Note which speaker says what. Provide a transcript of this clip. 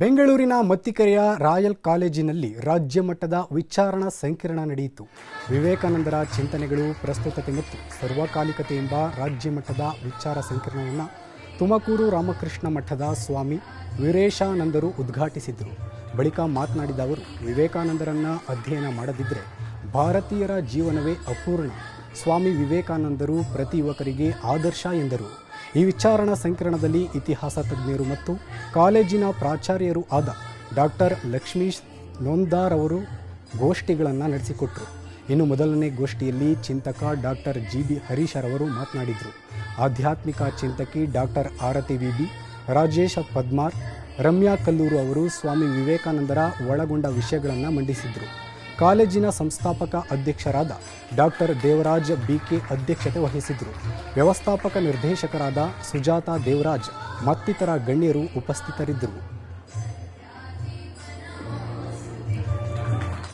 Speaker 1: ಬೆಂಗಳೂರಿನ ಮತ್ತಿಕೆರೆಯ ರಾಯಲ್ ಕಾಲೇಜಿನಲ್ಲಿ ರಾಜ್ಯ ಮಟ್ಟದ ವಿಚಾರಣಾ ಸಂಕಿರಣ ನಡೆಯಿತು. ವಿವೇಕಾನಂದರ ಚಿಂತನೆಗಳು ಪ್ರಸ್ತುತತೆ ಮತ್ತು ಸರ್ವಕಾಲಿಕತೆ ಎಂಬ ರಾಜ್ಯ ಮಟ್ಟದ ವಿಚಾರ ಸಂಕಿರಣವನ್ನು ತುಮಕೂರು ರಾಮಕೃಷ್ಣ ಮಠದ ಸ್ವಾಮಿ ವೀರೇಶಾನಂದರು ಉದ್ಘಾಟಿಸಿದರು. ಬಳಿಕ ಮಾತನಾಡಿದ ಅವರು, ವಿವೇಕಾನಂದರನ್ನು ಅಧ್ಯಯನ ಮಾಡದಿದ್ದರೆ ಭಾರತೀಯರ ಜೀವನವೇ ಅಪೂರ್ಣ. ಸ್ವಾಮಿ ವಿವೇಕಾನಂದರು ಪ್ರತಿ ಯುವಕರಿಗೆ ಆದರ್ಶ ಎಂದರು. ಈ ವಿಚಾರಣಾ ಸಂಕಿರಣದಲ್ಲಿ ಇತಿಹಾಸ ತಜ್ಞರು ಮತ್ತು ಕಾಲೇಜಿನ ಪ್ರಾಚಾರ್ಯರು ಆದ ಡಾಕ್ಟರ್ ಲಕ್ಷ್ಮೀಶ್ ನೊಂದಾರ್ ಅವರು ಗೋಷ್ಠಿಗಳನ್ನು ನಡೆಸಿಕೊಟ್ರು. ಇನ್ನು ಮೊದಲನೇ ಗೋಷ್ಠಿಯಲ್ಲಿ ಚಿಂತಕ ಡಾಕ್ಟರ್ ಜಿ ಬಿ ಹರೀಶರವರು ಮಾತನಾಡಿದರು. ಆಧ್ಯಾತ್ಮಿಕ ಚಿಂತಕಿ doctor Arathi V B Rajesha Padmar, Ramya Kallur ಅವರು ಸ್ವಾಮಿ ವಿವೇಕಾನಂದರ ಒಳಗೊಂಡ ವಿಷಯಗಳನ್ನು ಮಂಡಿಸಿದರು. ಕಾಲೇಜಿನ ಸಂಸ್ಥಾಪಕ ಅಧ್ಯಕ್ಷರಾದ ಡಾಕ್ಟರ್ ದೇವರಾಜ್ ಬಿಕೆ ಅಧ್ಯಕ್ಷತೆ ವಹಿಸಿದ್ದರು ವ್ಯವಸ್ಥಾಪಕ ನಿರ್ದೇಶಕರಾದ ಸುಜಾತಾ ದೇವರಾಜ್ ಮತ್ತಿತರ ಗಣ್ಯರು ಉಪಸ್ಥಿತರಿದ್ದರು.